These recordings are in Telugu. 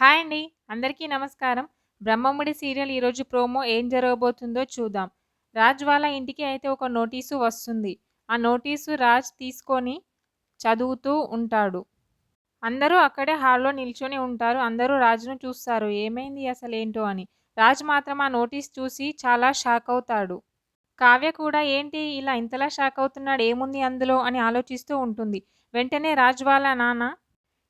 హాయ్ అండి. అందరికీ నమస్కారం. 'బ్రహ్మముడి' సీరియల్ ఈరోజు ప్రోమో ఏం జరగబోతుందో చూద్దాం. రాజ్ వాళ్ళ ఇంటికి అయితే ఒక నోటీసు వస్తుంది. ఆ నోటీసు రాజ్ తీసుకొని చదువుతూ ఉంటాడు. అందరూ అక్కడే హాల్‌లో నిల్చొని ఉంటారు. అందరూ రాజును చూస్తారు. ఏమైంది అసలేంటో అని. రాజ్ మాత్రం ఆ నోటీస్ చూసి చాలా షాక్ అవుతాడు కావ్య కూడా ఏంటి ఇలా ఇంతలా షాక్ అవుతున్నాడు ఏముంది అందులో అని ఆలోచిస్తూ ఉంటుంది. వెంటనే రాజ్ వాళ్ళ నాన్న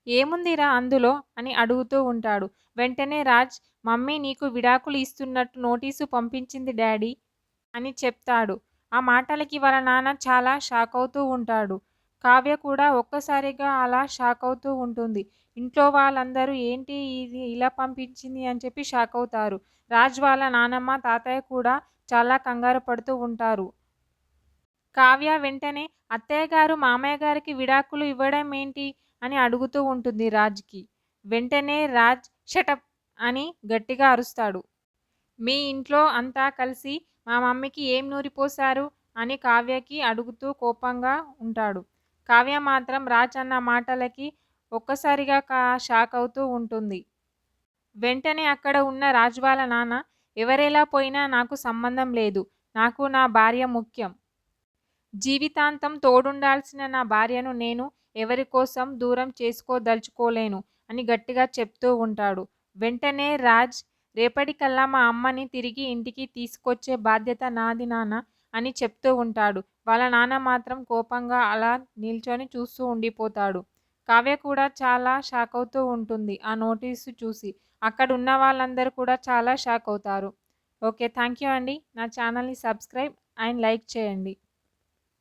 ఏముందిరా అందులో అని అడుగుతూ ఉంటాడు. వెంటనే రాజ్ మమ్మీ నీకు విడాకులు ఇస్తున్నట్టు నోటీసు పంపించింది డాడీ అని చెప్తాడు. ఆ మాటలకి వాళ్ళ నాన్న చాలా షాక్ అవుతూ ఉంటాడు. కావ్య కూడా ఒక్కసారిగా అలా షాక్ అవుతూ ఉంటుంది. ఇంట్లో వాళ్ళందరూ ఏంటి ఇది ఇలా పంపించింది అని చెప్పి షాక్ అవుతారు రాజ్ వాళ్ళ నానమ్మ, తాతయ్య కూడా చాలా కంగారు పడుతూ ఉంటారు. కావ్య వెంటనే అత్తయ్యగారు మామయ్యగారికి విడాకులు ఇవ్వడం ఏంటి అని అడుగుతూ ఉంటుంది రాజ్‌కి. వెంటనే రాజ్ షటప్ అని గట్టిగా అరుస్తాడు. మీ ఇంట్లో అంతా కలిసి మా మమ్మీకి ఏం నూరిపోశారు అని కావ్యకి అడుగుతూ కోపంగా ఉంటాడు. కావ్య మాత్రం రాజ్ అన్న మాటలకి ఒక్కసారిగా కా అవుతూ ఉంటుంది. వెంటనే అక్కడ ఉన్న రాజ్ వాళ్ళ నాన్న ఎవరెలా పోయినా నాకు సంబంధం లేదు. నాకు నా భార్య ముఖ్యం. జీవితాంతం తోడుండాల్సిన నా భార్యను నేను ఎవరి కోసం దూరం చేసుకోదలుచుకోలేను అని గట్టిగా చెప్తూ ఉంటాడు. వెంటనే రాజ్ రేపటికల్లా మా అమ్మని తిరిగి ఇంటికి తీసుకొచ్చే బాధ్యత నాది నాన్న అని చెప్తూ ఉంటాడు. వాళ్ళ నాన్న మాత్రం కోపంగా అలా నిల్చొని చూస్తూ ఉండిపోతాడు. కావ్య కూడా చాలా షాక్ అవుతూ ఉంటుంది ఆ నోటీసు చూసి. అక్కడున్న వాళ్ళందరూ కూడా చాలా షాక్ అవుతారు ఓకే. థ్యాంక్ యూ అండి. నా ఛానల్‌ని సబ్స్క్రైబ్ అండ్ లైక్ చేయండి.